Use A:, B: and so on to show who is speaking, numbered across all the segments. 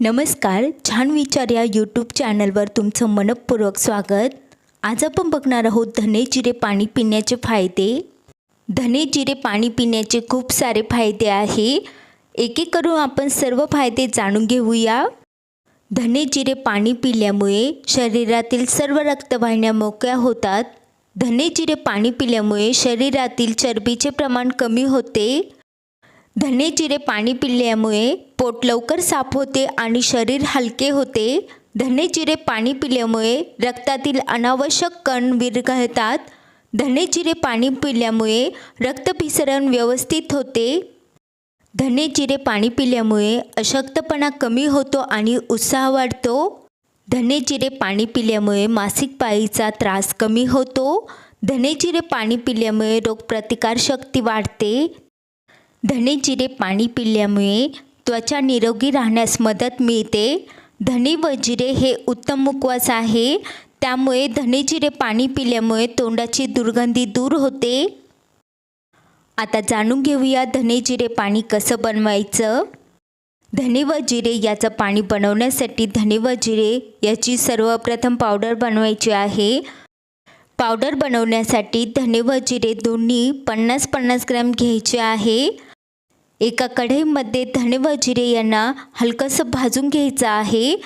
A: नमस्कार छान विचार या यूट्यूब चॅनलवर तुमचं मनपूर्वक स्वागत. आज आपण बघणार आहोत धने जिरे पाणी पिण्याचे फायदे. धने जिरे पाणी पिण्याचे खूप सारे फायदे आहे. एक एक करून आपण सर्व फायदे जाणून घेऊया. धने जिरे पाणी पिल्यामुळे शरीरातील सर्व रक्तवाहिन्या मोकळ्या होतात. धने जिरे पाणी पिल्यामुळे शरीरातील चरबीचे प्रमाण कमी होते. धने जिरे पाणी पिल्यामुळे पोट लवकर साफ होते आणि शरीर हलके होते. धने जिरे पाणी पिल्यामुळे रक्तातील अनावश्यक कण विरघळतात. धने जिरे पाणी पिल्यामुळे रक्तभिसरण व्यवस्थित होते. धने जिरे पाणी पिल्यामुळे अशक्तपणा कमी होतो आणि उत्साह वाढतो. धने जिरे पाणी पिल्यामुळे मासिक पाळीचा त्रास कमी होतो. धने जिरे पाणी पिल्यामुळे रोगप्रतिकारशक्ती वाढते. धने जिरे पाणी पिल्यामुळे त्वचा निरोगी राहण्यास मदत मिळते. धने व जिरे हे उत्तम मुखवास आहे. त्यामुळे धने जिरे पाणी पिल्यामुळे तोंडाची दुर्गंधी दूर होते. आता जाणून घेऊया धने जिरे पाणी कसं बनवायचं? धने व जिरे याचं पाणी बनवण्यासाठी धने व जिरे याची सर्वप्रथम पावडर बनवायची आहे. पावडर बनवण्यासाठी धने व जिरे दोन्ही पन्नास पन्नास ग्रॅम घ्यायचे आहे. एका कढईमध्ये धने व जिरे यांना हलकंसं भाजून घ्यायचं आहे.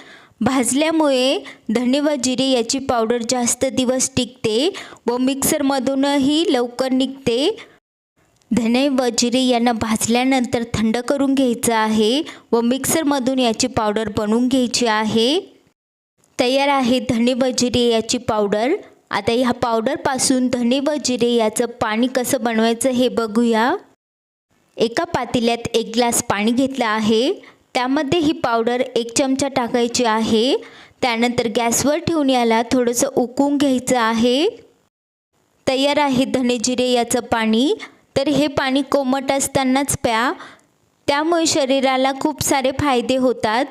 A: भाजल्यामुळे धने व जिरे याची पावडर जास्त दिवस टिकते व मिक्सरमधूनही लवकर निघते. धने व जिरे यांना भाजल्यानंतर थंड करून घ्यायचं आहे व मिक्सरमधून याची पावडर बनवून घ्यायची आहे. तयार आहे धने व जिरे याची पावडर. आता ह्या पावडरपासून धने व जिरे याचं पाणी कसं बनवायचं हे बघूया. एका पातेल्यात एक ग्लास पाणी घेतलं आहे. त्यामध्ये ही पावडर एक चमचा टाकायची आहे. त्यानंतर गॅसवर ठेवून याला थोडंसं उकळून घ्यायचं आहे. तयार आहे धने जिरे याचं पाणी. तर हे पाणी कोमट असतानाच प्या. त्यामुळे शरीराला खूप सारे फायदे होतात.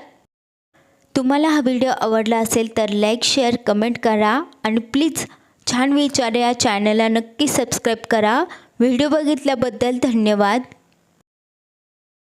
A: तुम्हाला हा व्हिडिओ आवडला असेल तर लाईक शेअर कमेंट करा आणि प्लीज छान विचार या चॅनलला नक्की सबस्क्राईब करा. व्हिडिओ बघितल्याबद्दल धन्यवाद.